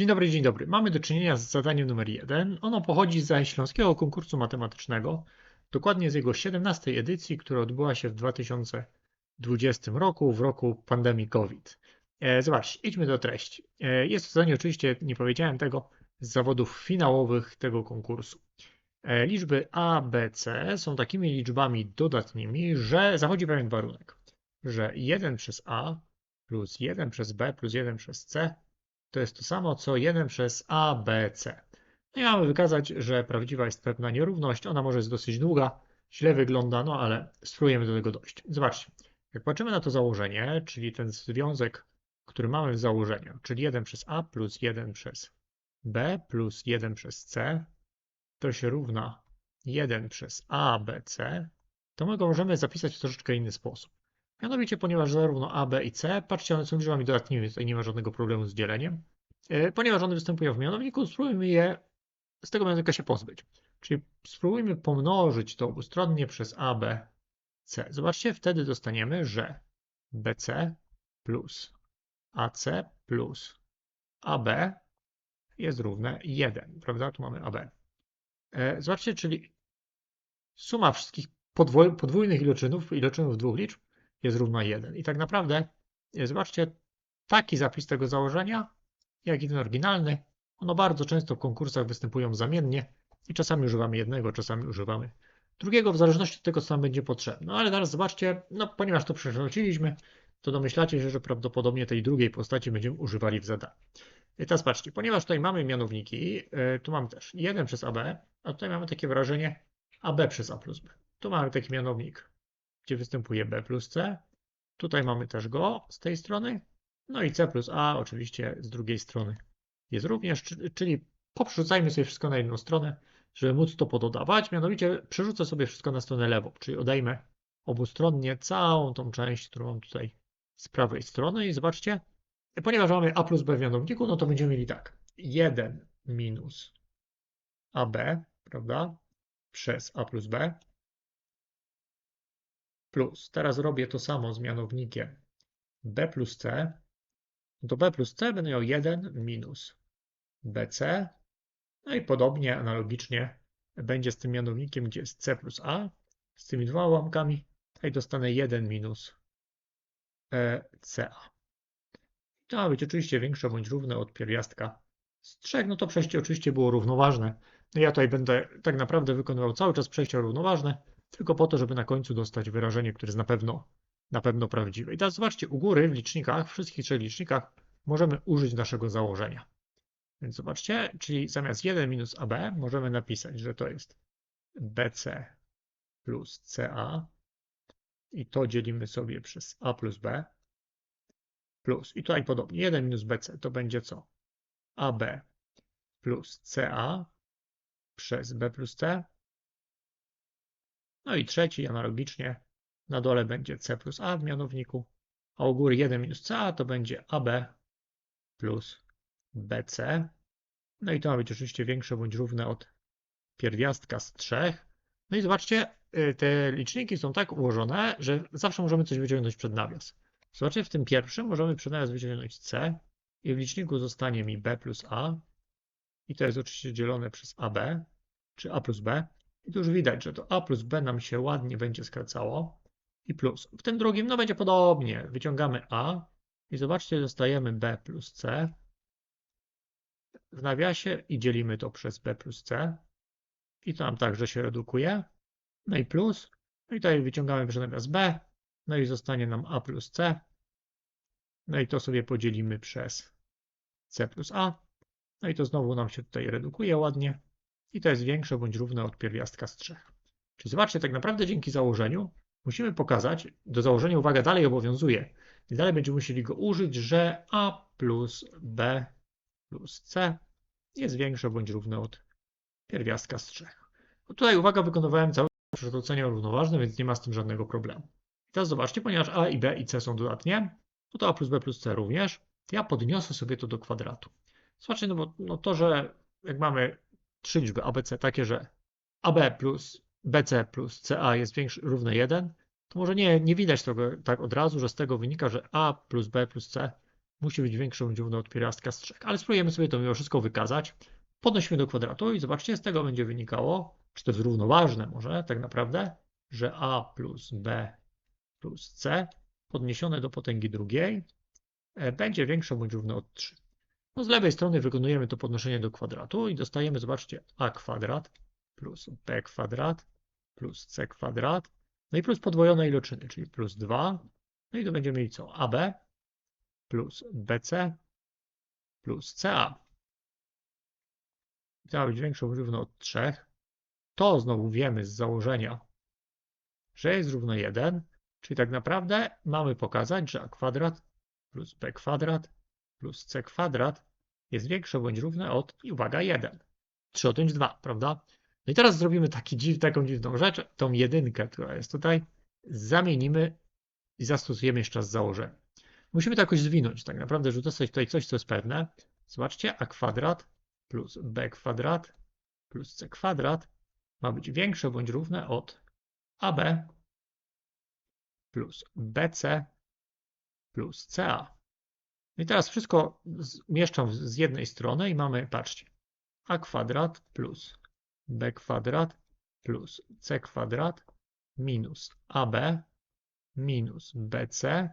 Dzień dobry, dzień dobry. Mamy do czynienia z zadaniem numer 1. Ono pochodzi ze Śląskiego Konkursu Matematycznego, dokładnie z jego 17 edycji, która odbyła się w 2020 roku, w roku pandemii COVID. E, Zobaczcie, idźmy do treści. E, Jest to zadanie, oczywiście nie powiedziałem tego, z zawodów finałowych tego konkursu. E, Liczby A, B, C są takimi liczbami dodatnimi, że zachodzi pewien warunek, że 1 przez A plus 1 przez B plus 1 przez C to jest to samo co 1 przez A, B, C. No i mamy wykazać, że prawdziwa jest pewna nierówność. Ona może jest dosyć długa, źle wygląda, no ale spróbujemy do tego dojść. Zobaczcie, jak patrzymy na to założenie, czyli ten związek, który mamy w założeniu, czyli 1 przez A plus 1 przez B plus 1 przez C, to się równa 1 przez A, B, C, to my go możemy zapisać w troszeczkę inny sposób. Mianowicie, ponieważ zarówno A, B i C, patrzcie, one są liczbami dodatnimi, tutaj nie ma żadnego problemu z dzieleniem. E, Ponieważ one występują w mianowniku, spróbujmy je z tego mianownika się pozbyć. Czyli spróbujmy pomnożyć to obustronnie przez A, B, C. Zobaczcie, wtedy dostaniemy, że BC plus AC plus AB jest równe 1, prawda? Tu mamy AB. E, Zobaczcie, czyli suma wszystkich podwójnych iloczynów, iloczynów dwóch liczb jest równa 1. I tak naprawdę, e, zobaczcie, taki zapis tego założenia, jak i ten oryginalny, ono bardzo często w konkursach występują zamiennie i czasami używamy jednego, czasami używamy drugiego, w zależności od tego, co nam będzie potrzebne. No ale teraz zobaczcie, no ponieważ to przekształciliśmy, to domyślacie się, że prawdopodobnie tej drugiej postaci będziemy używali w zadaniu. I teraz patrzcie, ponieważ tutaj mamy mianowniki, yy, tu mamy też 1 przez AB, a tutaj mamy takie wrażenie AB przez A plus B. Tu mamy taki mianownik, gdzie występuje B plus C. Tutaj mamy też go z tej strony. No i C plus A oczywiście z drugiej strony jest również, czy- czyli poprzerzucajmy sobie wszystko na jedną stronę, żeby móc to pododawać. Mianowicie przerzucę sobie wszystko na stronę lewą, czyli odejmę obustronnie całą tą część, którą mam tutaj z prawej strony i zobaczcie, ponieważ mamy A plus B w mianowniku, no to będziemy mieli tak, 1 minus AB, prawda, przez A plus B, plus, teraz robię to samo z mianownikiem B plus C, do B plus C będę miał 1 minus BC, no i podobnie, analogicznie będzie z tym mianownikiem, gdzie jest C plus A, z tymi dwoma ułamkami, tutaj dostanę 1 minus e, CA. To ma być oczywiście większe bądź równe od pierwiastka z 3, no to przejście oczywiście było równoważne. No ja tutaj będę tak naprawdę wykonywał cały czas przejścia równoważne, tylko po to, żeby na końcu dostać wyrażenie, które jest na pewno, na pewno prawdziwe. I teraz zobaczcie, u góry w licznikach, w wszystkich trzech licznikach możemy użyć naszego założenia. Więc zobaczcie, czyli zamiast 1 minus AB możemy napisać, że to jest BC plus CA i to dzielimy sobie przez A plus B plus. I tutaj podobnie, 1 minus BC to będzie co? AB plus CA przez B plus C. No i trzeci analogicznie na dole będzie C plus A w mianowniku, a u góry 1 minus CA to będzie AB plus BC. No i to ma być oczywiście większe bądź równe od pierwiastka z 3. No i zobaczcie, y, te liczniki są tak ułożone, że zawsze możemy coś wyciągnąć przed nawias. Zobaczcie, w tym pierwszym możemy przed nawias wyciągnąć C i w liczniku zostanie mi B plus A i to jest oczywiście dzielone przez AB, czy A plus B. I tu już widać, że to A plus B nam się ładnie będzie skracało i plus. W tym drugim no będzie podobnie. Wyciągamy A i zobaczcie, dostajemy B plus C w nawiasie i dzielimy to przez B plus C. I to nam także się redukuje. No i plus. No i tutaj wyciągamy przez nawias B. No i zostanie nam A plus C. No i to sobie podzielimy przez C plus A. No i to znowu nam się tutaj redukuje ładnie. I to jest większe bądź równe od pierwiastka z 3. Czyli zobaczcie, tak naprawdę dzięki założeniu musimy pokazać, do założenia uwaga dalej obowiązuje. I dalej będziemy musieli go użyć, że A plus B plus C jest większe bądź równe od pierwiastka z 3. No tutaj uwaga, wykonywałem całe przekształcenie równoważne, więc nie ma z tym żadnego problemu. I teraz zobaczcie, ponieważ A i B i C są dodatnie, no to A plus B plus C również, ja podniosę sobie to do kwadratu. Zobaczcie, no bo no to, że jak mamy trzy liczby ABC takie, że AB plus BC plus CA jest większy, równe 1, to może nie, nie widać tego tak od razu, że z tego wynika, że A plus B plus C musi być większe bądź równe od pierwiastka z 3. Ale spróbujemy sobie to mimo wszystko wykazać. Podnosimy do kwadratu i zobaczcie, z tego będzie wynikało, czy to jest równoważne może tak naprawdę, że a plus b plus c podniesione do potęgi drugiej e, będzie większe bądź równe od 3. No z lewej strony wykonujemy to podnoszenie do kwadratu i dostajemy, zobaczcie, a kwadrat plus b kwadrat plus c kwadrat, no i plus podwojone iloczyny, czyli plus 2. No i tu będziemy mieli co? AB plus BC plus CA. Ma być większe bądź równe od 3. To znowu wiemy z założenia, że jest równo 1, czyli tak naprawdę mamy pokazać, że a kwadrat plus b kwadrat plus c kwadrat jest większe bądź równe od, i uwaga, 1. 3 odjąć 2, prawda? No i teraz zrobimy taki dziw, taką dziwną rzecz. Tą jedynkę, która jest tutaj, zamienimy i zastosujemy jeszcze raz założenie. Musimy to jakoś zwinąć, tak naprawdę, że dostać tutaj coś, co jest pewne. Zobaczcie, a kwadrat plus b kwadrat plus c kwadrat ma być większe bądź równe od ab plus bc plus ca. I teraz wszystko mieszczą z jednej strony i mamy, patrzcie, a kwadrat plus b kwadrat plus c kwadrat minus ab minus bc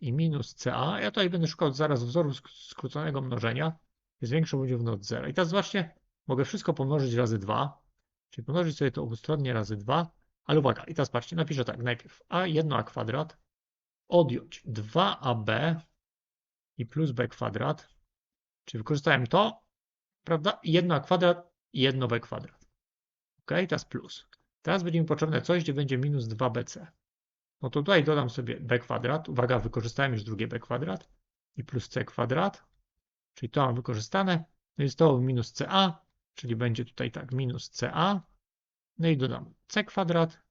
i minus ca. Ja tutaj będę szukał zaraz wzoru skróconego mnożenia. Jest większe bądź równe od 0. I teraz zobaczcie, mogę wszystko pomnożyć razy 2, czyli pomnożyć sobie to obustronnie razy 2, ale uwaga, i teraz patrzcie, napiszę tak, najpierw a 1a kwadrat odjąć 2ab i plus b kwadrat, czyli wykorzystałem to, prawda, 1a kwadrat i 1b kwadrat. Ok, teraz plus. Teraz będzie mi potrzebne coś, gdzie będzie minus 2bc. No to tutaj dodam sobie b kwadrat. Uwaga, wykorzystałem już drugie b kwadrat i plus c kwadrat, czyli to mam wykorzystane. No i to minus ca, czyli będzie tutaj tak, minus ca. No i dodam c kwadrat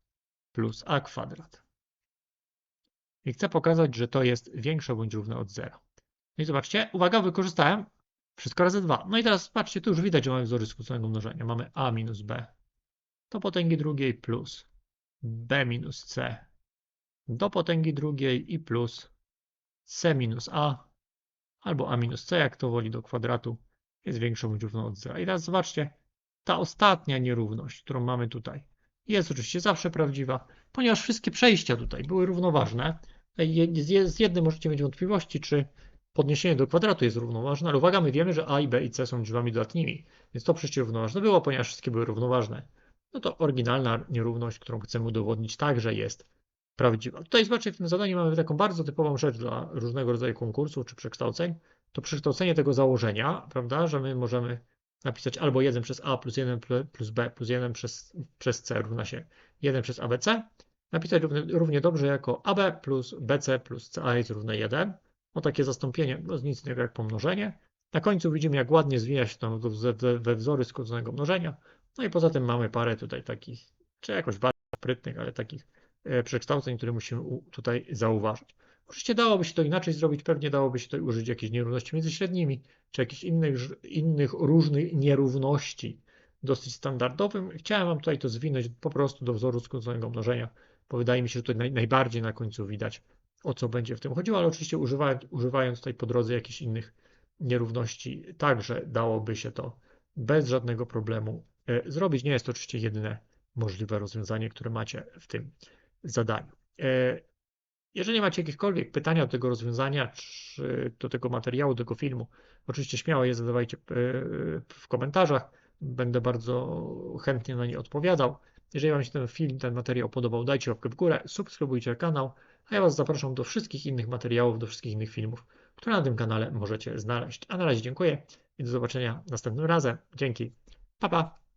plus a kwadrat. I chcę pokazać, że to jest większe bądź równe od zera. No i zobaczcie, uwaga, wykorzystałem wszystko razy 2. No i teraz patrzcie, tu już widać, że mamy wzory skróconego mnożenia. Mamy a minus b do potęgi drugiej plus b minus c do potęgi drugiej i plus c minus a albo a minus c, jak to woli, do kwadratu jest większą bądź równą od zera. I teraz zobaczcie, ta ostatnia nierówność, którą mamy tutaj, jest oczywiście zawsze prawdziwa, ponieważ wszystkie przejścia tutaj były równoważne. Z jednym możecie mieć wątpliwości, czy podniesienie do kwadratu jest równoważne, ale uwaga, my wiemy, że a i b i c są liczbami dodatnimi, więc to przecież równoważne było, ponieważ wszystkie były równoważne. No to oryginalna nierówność, którą chcemy udowodnić, także jest prawdziwa. Tutaj zobaczcie, w tym zadaniu mamy taką bardzo typową rzecz dla różnego rodzaju konkursów czy przekształceń. To przekształcenie tego założenia, prawda, że my możemy napisać albo 1 przez a plus 1 plus b plus 1 przez, przez c równa się 1 przez abc. Napisać równie, równie dobrze jako ab plus bc plus ca jest równe 1 o takie zastąpienie, no nic innego jak pomnożenie. Na końcu widzimy, jak ładnie zwija się tam we wzory skróconego mnożenia. No i poza tym mamy parę tutaj takich, czy jakoś bardzo sprytnych, ale takich e, przekształceń, które musimy tutaj zauważyć. Oczywiście dałoby się to inaczej zrobić, pewnie dałoby się tutaj użyć jakiejś nierówności między średnimi, czy jakichś innych, innych różnych nierówności dosyć standardowym. Chciałem Wam tutaj to zwinąć po prostu do wzoru skróconego mnożenia, bo wydaje mi się, że tutaj naj, najbardziej na końcu widać o co będzie w tym chodziło, ale oczywiście używając, używając tutaj po drodze jakichś innych nierówności, także dałoby się to bez żadnego problemu e, zrobić. Nie jest to oczywiście jedyne możliwe rozwiązanie, które macie w tym zadaniu. E, jeżeli macie jakiekolwiek pytania do tego rozwiązania, czy do tego materiału, do tego filmu, oczywiście śmiało je zadawajcie e, w komentarzach. Będę bardzo chętnie na nie odpowiadał. Jeżeli Wam się ten film, ten materiał podobał, dajcie łapkę w górę, subskrybujcie kanał, a ja Was zapraszam do wszystkich innych materiałów, do wszystkich innych filmów, które na tym kanale możecie znaleźć. A na razie dziękuję i do zobaczenia następnym razem. Dzięki. Pa, pa.